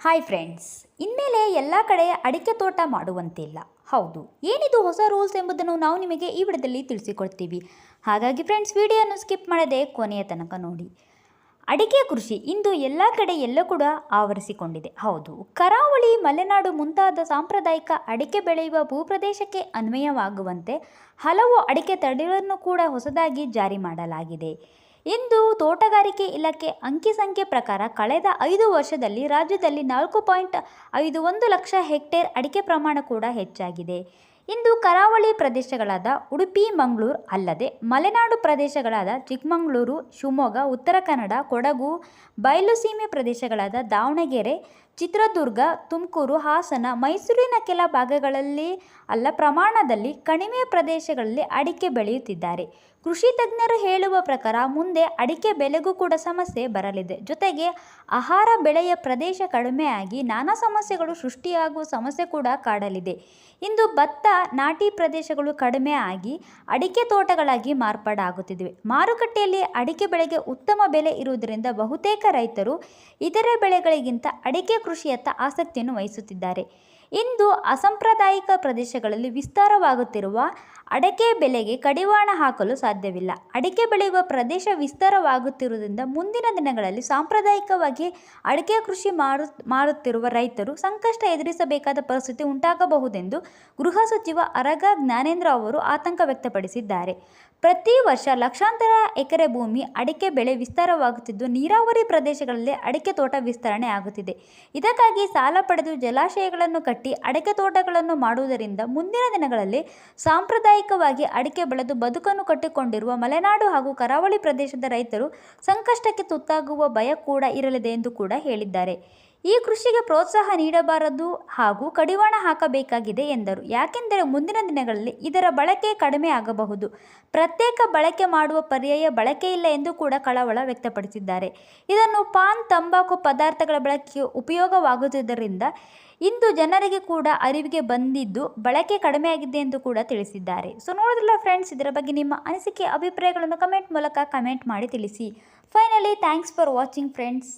Hi friends ಇನ್ಮೇಲೆ ಎಲ್ಲ ಕಡೆ ಅಡಿಕೆ ತೋಟ ಮಾಡುವಂತಿಲ್ಲ. ಹೌದು, ಏನಿದು ಹೊಸ ರೂಲ್ಸ್ ಎಂಬುದನ್ನು ನಾವು ನಿಮಗೆ ಈ ವಿಡಿಯೋದಲ್ಲಿ ತಿಳಿಸಿಕೊಡ್ತೀವಿ. ಹಾಗಾಗಿ ಫ್ರೆಂಡ್ಸ್ ವಿಡಿಯೋನ ಸ್ಕಿಪ್ ಮಾಡದೆ ಕೊನೆಯ ತನಕ ನೋಡಿ. ಅಡಿಕೆ ಕೃಷಿ ಇಂದು ಎಲ್ಲ ಕಡೆ ಎಲ್ಲ ಕೂಡ ಆವರಿಸಿಕೊಂಡಿದೆ. ಹೌದು, ಕರಾವಳಿ, ಮಲೆನಾಡು ಮುಂತಾದ ಸಾಂಪ್ರದಾಯಿಕ ಅಡಿಕೆ ಬೆಳೆಯುವ ಭೂಪ್ರದೇಶಕ್ಕೆ ಅನ್ವಯವಾಗುವಂತೆ ಹಲವು ಅಡಿಕೆ ತಡೆಗಳನ್ನು ಕೂಡ ಹೊಸದಾಗಿ ಜಾರಿ ಮಾಡಲಾಗಿದೆ. ಇಂದು ತೋಟಗಾರಿಕೆ ಇಲಾಖೆ ಅಂಕಿ ಸಂಖ್ಯೆ ಪ್ರಕಾರ ಕಳೆದ ಐದು ವರ್ಷದಲ್ಲಿ ರಾಜ್ಯದಲ್ಲಿ ನಾಲ್ಕು ಪಾಯಿಂಟ್ ಐದು ಒಂದು ಲಕ್ಷ ಹೆಕ್ಟೇರ್ ಅಡಿಕೆ ಪ್ರಮಾಣ ಕೂಡ ಹೆಚ್ಚಾಗಿದೆ. ಇಂದು ಕರಾವಳಿ ಪ್ರದೇಶಗಳಾದ ಉಡುಪಿ, ಮಂಗಳೂರು ಅಲ್ಲದೆ ಮಲೆನಾಡು ಪ್ರದೇಶಗಳಾದ ಚಿಕ್ಕಮಗಳೂರು, ಶಿವಮೊಗ್ಗ, ಉತ್ತರ ಕನ್ನಡ, ಕೊಡಗು ಬಯಲುಸೀಮೆ ಪ್ರದೇಶಗಳಾದ ದಾವಣಗೆರೆ, ಚಿತ್ರದುರ್ಗ, ತುಮಕೂರು, ಹಾಸನ, ಮೈಸೂರಿನ ಕೆಲ ಭಾಗಗಳಲ್ಲಿ ಅಲ್ಲ ಪ್ರಮಾಣದಲ್ಲಿ ಕಣಿವೆ ಪ್ರದೇಶಗಳಲ್ಲಿ ಅಡಿಕೆ ಬೆಳೆಯುತ್ತಿದ್ದಾರೆ. ಕೃಷಿ ತಜ್ಞರು ಹೇಳುವ ಪ್ರಕಾರ ಮುಂದೆ ಅಡಿಕೆ ಬೆಲೆಗೂ ಕೂಡ ಸಮಸ್ಯೆ ಬರಲಿದೆ. ಜೊತೆಗೆ ಆಹಾರ ಬೆಳೆಯ ಪ್ರದೇಶ ಕಡಿಮೆಯಾಗಿ ನಾನಾ ಸಮಸ್ಯೆಗಳು ಸೃಷ್ಟಿಯಾಗುವ ಸಮಸ್ಯೆ ಕೂಡ ಕಾಡಲಿದೆ. ಇಂದು ಭತ್ತ ನಾಟಿ ಪ್ರದೇಶಗಳು ಕಡಿಮೆ ಆಗಿ ಅಡಿಕೆ ತೋಟಗಳಾಗಿ ಮಾರ್ಪಾಡಾಗುತ್ತಿವೆ. ಮಾರುಕಟ್ಟೆಯಲ್ಲಿ ಅಡಿಕೆ ಬೆಳೆಗೆ ಉತ್ತಮ ಬೆಲೆ ಇರುವುದರಿಂದ ಬಹುತೇಕ ರೈತರು ಇತರೆ ಬೆಳೆಗಳಿಗಿಂತ ಅಡಿಕೆ ಕೃಷಿಯತ್ತ ಆಸಕ್ತಿಯನ್ನು ವಹಿಸುತ್ತಿದ್ದಾರೆ. ಇಂದು ಅಸಾಂಪ್ರದಾಯಿಕ ಪ್ರದೇಶಗಳಲ್ಲಿ ವಿಸ್ತಾರವಾಗುತ್ತಿರುವ ಅಡಕೆ ಬೆಲೆಗೆ ಕಡಿವಾಣ ಹಾಕಲು ಸಾಧ್ಯವಿಲ್ಲ. ಅಡಿಕೆ ಬೆಳೆಯುವ ಪ್ರದೇಶ ವಿಸ್ತಾರವಾಗುತ್ತಿರುವುದರಿಂದ ಮುಂದಿನ ದಿನಗಳಲ್ಲಿ ಸಾಂಪ್ರದಾಯಿಕವಾಗಿ ಅಡಿಕೆ ಕೃಷಿ ಮಾಡು ಮಾಡುತ್ತಿರುವ ರೈತರು ಸಂಕಷ್ಟ ಎದುರಿಸಬೇಕಾದ ಪರಿಸ್ಥಿತಿ ಉಂಟಾಗಬಹುದೆಂದು ಗೃಹ ಸಚಿವ ಅರಗ ಜ್ಞಾನೇಂದ್ರ ಅವರು ಆತಂಕ ವ್ಯಕ್ತಪಡಿಸಿದ್ದಾರೆ. ಪ್ರತಿ ವರ್ಷ ಲಕ್ಷಾಂತರ ಎಕರೆ ಭೂಮಿ ಅಡಿಕೆ ಬೆಳೆ ವಿಸ್ತಾರವಾಗುತ್ತಿದ್ದು, ನೀರಾವರಿ ಪ್ರದೇಶಗಳಲ್ಲಿ ಅಡಿಕೆ ತೋಟ ವಿಸ್ತರಣೆ ಆಗುತ್ತಿದೆ. ಇದಕ್ಕಾಗಿ ಸಾಲ ಪಡೆದು ಜಲಾಶಯಗಳನ್ನು ಕಟ್ಟಿ ಅಡಿಕೆ ತೋಟಗಳನ್ನು ಮಾಡುವುದರಿಂದ ಮುಂದಿನ ದಿನಗಳಲ್ಲಿ ಸಾಂಪ್ರದಾಯಿಕವಾಗಿ ಅಡಿಕೆ ಬೆಳೆದು ಬದುಕನ್ನು ಕಟ್ಟಿಕೊಂಡಿರುವ ಮಲೆನಾಡು ಹಾಗೂ ಕರಾವಳಿ ಪ್ರದೇಶದ ರೈತರು ಸಂಕಷ್ಟಕ್ಕೆ ತುತ್ತಾಗುವ ಭಯ ಕೂಡ ಇರಲಿದೆ ಎಂದು ಕೂಡ ಹೇಳಿದ್ದಾರೆ. ಈ ಕೃಷಿಗೆ ಪ್ರೋತ್ಸಾಹ ನೀಡಬಾರದು ಹಾಗೂ ಕಡಿವಾಣ ಹಾಕಬೇಕಾಗಿದೆ ಎಂದರು. ಯಾಕೆಂದರೆ ಮುಂದಿನ ದಿನಗಳಲ್ಲಿ ಇದರ ಬಳಕೆ ಕಡಿಮೆ ಆಗಬಹುದು. ಪ್ರತ್ಯೇಕ ಬಳಕೆ ಮಾಡುವ ಪರ್ಯಾಯ ಬಳಕೆ ಇಲ್ಲ ಎಂದು ಕೂಡ ಕಳವಳ ವ್ಯಕ್ತಪಡಿಸಿದ್ದಾರೆ. ಇದನ್ನು ಪಾನ್, ತಂಬಾಕು ಪದಾರ್ಥಗಳ ಬಳಕೆಗೆ ಉಪಯೋಗವಾಗುತ್ತಿದ್ದರಿಂದ ಇಂದು ಜನರಿಗೆ ಕೂಡ ಅರಿವಿಗೆ ಬಂದಿದ್ದು ಬಳಕೆ ಕಡಿಮೆಯಾಗಿದೆ ಎಂದು ಕೂಡ ತಿಳಿಸಿದ್ದಾರೆ. ಸೊ ನೋಡಿದ್ರಲ್ಲ ಫ್ರೆಂಡ್ಸ್ ಇದರ ಬಗ್ಗೆ ನಿಮ್ಮ ಅನಿಸಿಕೆ, ಅಭಿಪ್ರಾಯಗಳನ್ನು ಕಮೆಂಟ್ ಮೂಲಕ ಕಮೆಂಟ್ ಮಾಡಿ ತಿಳಿಸಿ. Finally thanks for watching friends